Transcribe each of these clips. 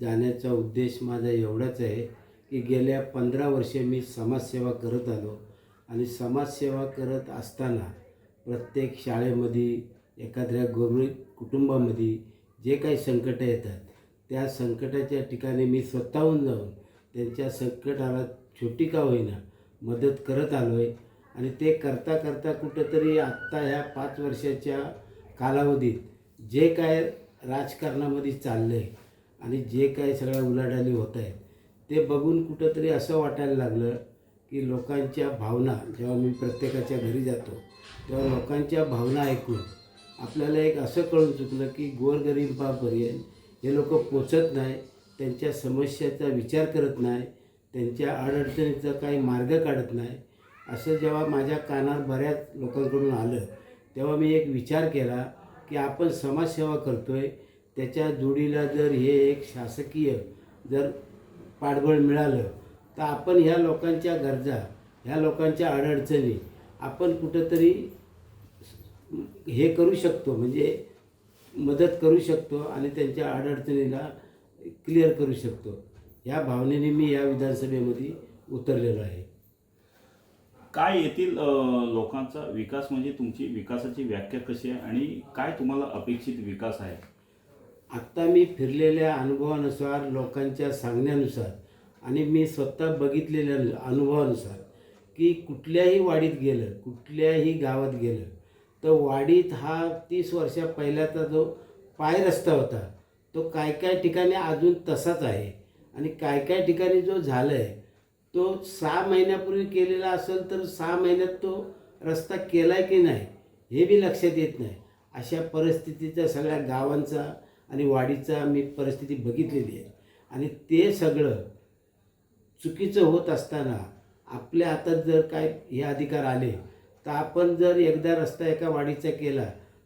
जाण्याचा उद्देश माझा एवढाच आहे की गेल्या पंधरा वर्षे मी समाजसेवा करत आलो आणि समाजसेवा करत असताना प्रत्येक शाळेमध्ये एखाद्या गरीब कुटुंबामध्ये जे काही संकटं येतात त्या संकटाच्या ठिकाणी मी स्वतःहून जाऊन त्यांच्या संकटाला छोटी का होईना मदत करत आलो आहे आणि ते करता करता कुठंतरी आत्ता ह्या पाच वर्षाच्या कालावधीत जे काय राजकारणामध्ये चाललं आहे आणि जे काय सगळ्या उलाढाली होत आहेत ते बघून कुठंतरी असं वाटायला लागलं की लोकांच्या भावना जेव्हा मी प्रत्येकाच्या घरी जातो तेव्हा लोकांच्या भावना ऐकून आपल्याला एक असं कळून चुकलं की गोरगरिबापर्यंत हे लोक पोचत नाही त्यांच्या समस्याचा विचार करत नाही त्यांच्या अडचणीचा काही मार्ग काढत नाही. असं जेव्हा माझ्या कानावर बऱ्याच लोकांकडून आलं तेव्हा मी एक विचार केला की आपण समाजसेवा करतो आहे त्याच्या जोडीला जर हे एक शासकीय जर पाठबळ मिळालं तर आपण ह्या लोकांच्या गरजा ह्या लोकांच्या अडचणी आपण कुठंतरी हे करू शकतो म्हणजे मदत करू शकतो आणि त्यांच्या अडचणीला क्लिअर करू शकतो. या भावनेने मी या विधानसभेमध्ये उतरलेलो आहे. काय येथील लोकांचा विकास म्हणजे तुमची विकासाची व्याख्या कशी आहे आणि काय तुम्हाला अपेक्षित विकास आहे? आत्ता मी फिरलेल्या अनुभवानुसार लोकांच्या सांगण्यानुसार आणि मी स्वतः बघितलेल्या अनुभवानुसार की कुठल्याही वाडीत गेलं कुठल्याही गावात गेलं तर वाडीत हा तीस वर्षा पहिल्याचा जो पाय रस्ता होता तो काय काय ठिकाणी अजून तसाच आहे आणि काय काय ठिकाणी जो झालं आहे तो सहा महिन्यापूर्वी केलेला असेल तर सहा महिन्यात तो रस्ता केला आहे की नाही हे बी लक्षात येत नाही. अशा परिस्थितीचा सगळ्या गावांचा आणि वाढीचा मी परिस्थिती बघितलेली आहे. आणि ते सगळं चुकीचं होत असताना आपल्या हातात जर काय हे अधिकार आले तर आपण जर एकदा रस्ता एका वाडीचा केला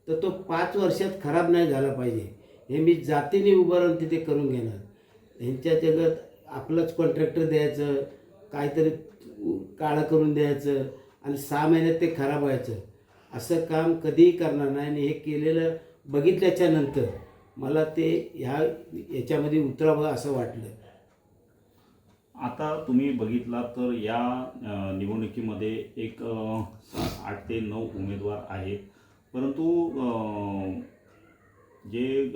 तर तो पाच वर्षात खराब नाही झाला पाहिजे. हे मी जातीने उभं राहून तिथे करून घेणार. ह्यांच्या जगत आपलंच कॉन्ट्रॅक्टर द्यायचं काहीतरी काळं करून द्यायचं आणि सहा महिन्यात ते खराब व्हायचं. असं काम कधीही करणार नाही. आणि हे केलेलं बघितल्याच्या नंतर मला ते ह्या याच्यामध्ये उतरावं असं वाटलं. आता तुम्ही बघितला तर या निवडणुकीमध्ये एक आठ ते नऊ उमेदवार आहेत. परंतु जे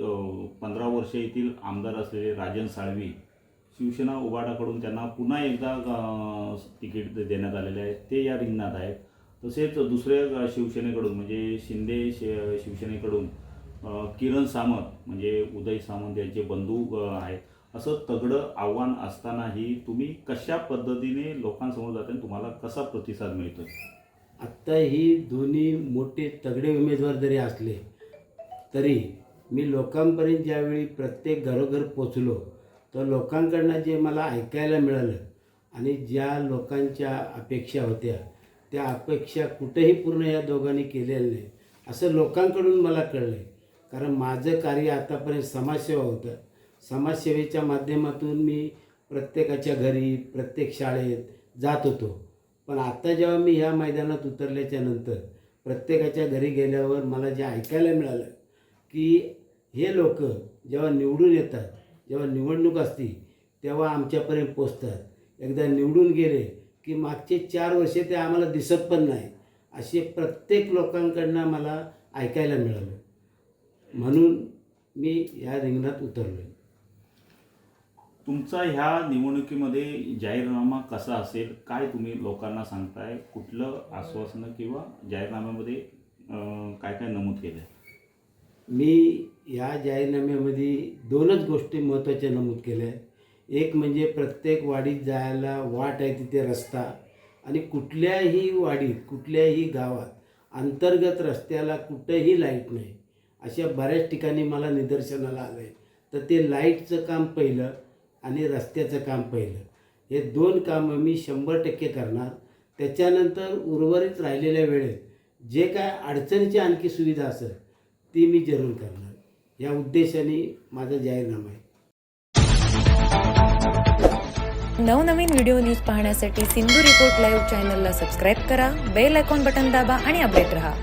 पंधरा वर्ष येथील आमदार असलेले राजन साळवी शिवसेना उबाडाकडून त्यांना पुन्हा एकदा तिकीट देण्यात आलेले आहे ते या रिंगणात आहेत. तसेच दुसऱ्या शिवसेनेकडून म्हणजे शिंदे शि शिवसेनेकडून किरण सामंत म्हणजे उदय सामंत यांचे बंधू आहेत. असं तगडं आव्हान असतानाही तुम्ही कशा पद्धतीने लोकांसमोर जाते आणि तुम्हाला कसा प्रतिसाद मिळतो आत्ता ही दोन्ही मोठे तगडे उमेदवार जरी असले तरी मी लोकांपर्यंत ज्यावेळी प्रत्येक घरोघर पोचलो तर लोकांकडनं जे मला ऐकायला मिळालं आणि ज्या लोकांच्या अपेक्षा होत्या त्या अपेक्षा कुठेही पूर्ण या दोघांनी केलेल्या नाही असं लोकांकडून मला कळलं आहे कारण माझं कार्य आतापर्यंत समाजसेवा होतं. समाजसेवेच्या माध्यमातून मी प्रत्येकाच्या घरी प्रत्येक शाळेत जात होतो. पण आता जेव्हा मी ह्या मैदानात उतरल्याच्या नंतर प्रत्येकाच्या घरी गेल्यावर मला जे ऐकायला मिळालं की हे लोक जेव्हा निवडून येतात जेव्हा निवडणूक असती तेव्हा आमच्यापर्यंत पोचतात एकदा निवडून गेले की मागचे चार वर्षे ते आम्हाला दिसत पण नाही असे प्रत्येक लोकांकडनं मला ऐकायला मिळालं. म्हणून मी या रिंगणात उतरलो आहे तुमचा ह्या निवडणुकीमध्ये जाहीरनामा कसा असेल काय तुम्ही लोकांना सांगताय? कुठलं आश्वासनं किंवा जाहीरनाम्यामध्ये काय काय नमूद केलं आहे मी या जाहीरनाम्यामध्ये दोनच गोष्टी महत्त्वाच्या नमूद केल्या आहेत. एक म्हणजे प्रत्येक वाडीत जायला वाट आहे तिथे रस्ता आणि कुठल्याही वाडीत कुठल्याही गावात अंतर्गत रस्त्याला कुठंही लाइट नाही. अशा बऱ्याच ठिकाणी मला निदर्शनाला आलं आहे तर ते लाईटचं काम पहिलं आणि रस्त्याचं काम पहिलं. हे दोन कामं मी शंभर टक्के करणार. त्याच्यानंतर उर्वरित राहिलेल्या वेळेत जे काय अडचणीची आणखी सुविधा असेल ती मी जरूर करणार. या उद्देशाने माझा जाहीरनामा आहे. नवनवीन व्हिडिओ न्यूज पाहण्यासाठी सिंधू रिपोर्ट लाईव्ह चॅनलला सबस्क्राईब करा बेल आयकॉन बटन दाबा आणि अपडेट रहा.